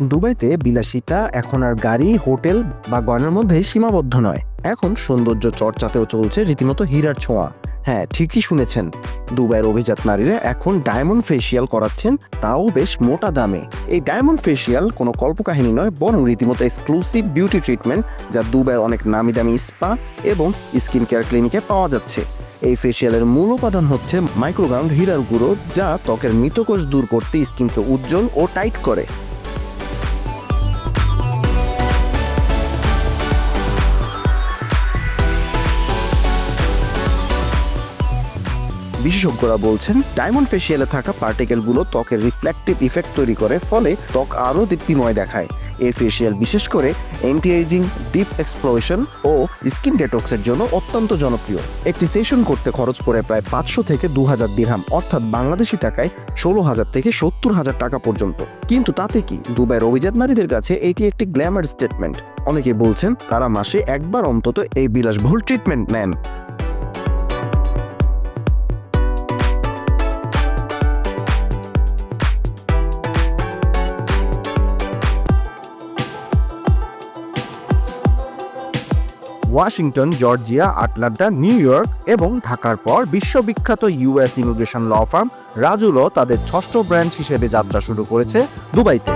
দুবাইতে বিলাসিতা এখন আর গাড়ি, হোটেল বা গয়নার মধ্যে সীমাবদ্ধ নয়। এখন সৌন্দর্য চর্চাতেও চলছে রীতিমতো হীরার ছোঁয়া। হ্যাঁ ঠিকই শুনেছেন। দুবাইয়ের অভিজাত নারীরা এখন ডায়মন্ড ফেসিয়াল করাচ্ছেন, তাও বেশ মোটা দামে। এই ডায়মন্ড ফেসিয়াল কোনো কল্পকাহিনী নয়, বরং রীতিমতো এক্সক্লুসিভ বিউটি ট্রিটমেন্ট যা দুবাইয়ের অনেক নামি দামি স্পা এবং স্কিন কেয়ার ক্লিনিকে পাওয়া যাচ্ছে। এই ফেসিয়ালের মূল উপাদান হচ্ছে মাইক্রোগ্রাউন্ড হিরার গুঁড়ো, যা ত্বকের মৃতকোষ দূর করতে স্কিনকে উজ্জ্বল ও টাইট করে। বিশেষজ্ঞরা বলছেন, ডায়মন্ড ফেসিয়ালে থাকা পার্টিকেলগুলো ত্বকের রিফ্লেকটিভ ইফেক্ট তৈরি করে, ফলে ত্বক আরও দীপ্তিময় দেখায়। এই ফেসিয়াল, বিশেষ করে অ্যান্টি ডিপ এক্সপ্লোরেশন ও স্কিন ডেটক্সের জন্য অত্যন্ত জনপ্রিয়। একটি সেশন করতে খরচ পড়ে প্রায় পাঁচশো থেকে দু হাজার দিরহাম, অর্থাৎ বাংলাদেশি টাকায় ষোলো হাজার থেকে সত্তর হাজার টাকা পর্যন্ত। কিন্তু তাতে কি? দুবাইয়ের অভিজাত নারীদের কাছে এটি একটি গ্ল্যামার স্টেটমেন্ট অনেকে বলছেন, তারা মাসে একবার অন্তত এই বিলাসবহুল ট্রিটমেন্ট নেন। Washington, Georgia, Atlanta, New York এবং ঢাকার পর বিশ্ববিখ্যাত ইউএস ইমিগ্রেশন ল ফার্ম রাজুলও তাদের ষষ্ঠ ব্রাঞ্চ হিসেবে যাত্রা শুরু করেছে দুবাইতে।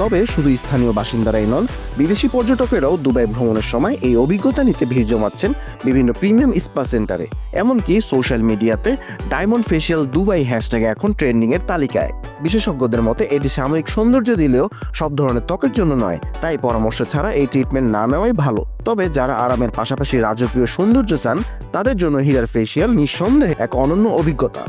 তবে শুধু স্থানীয় বাসিন্দারাই নন, বিদেশি পর্যটকেরাও দুবাই ভ্রমণের সময় এই অভিজ্ঞতা নিতে ভিড় জমাচ্ছেন বিভিন্ন প্রিমিয়াম স্পা সেন্টারে। এমনকি সোশ্যাল মিডিয়াতে ডায়মন্ড ফেসিয়াল দুবাই হ্যাশট্যাগ এখন ট্রেন্ডিং এর তালিকায়। বিশেষজ্ঞদের মতে, এটি সাময়িক সৌন্দর্য দিলেও সব ধরনের ত্বকের জন্য নয়, তাই পরামর্শ ছাড়া এই ট্রিটমেন্ট না নেওয়াই ভালো। তবে যারা আরামের পাশাপাশি রাজকীয় সৌন্দর্য চান, তাদের জন্য হীরার ফেসিয়াল নিঃসন্দেহে এক অনন্য অভিজ্ঞতা।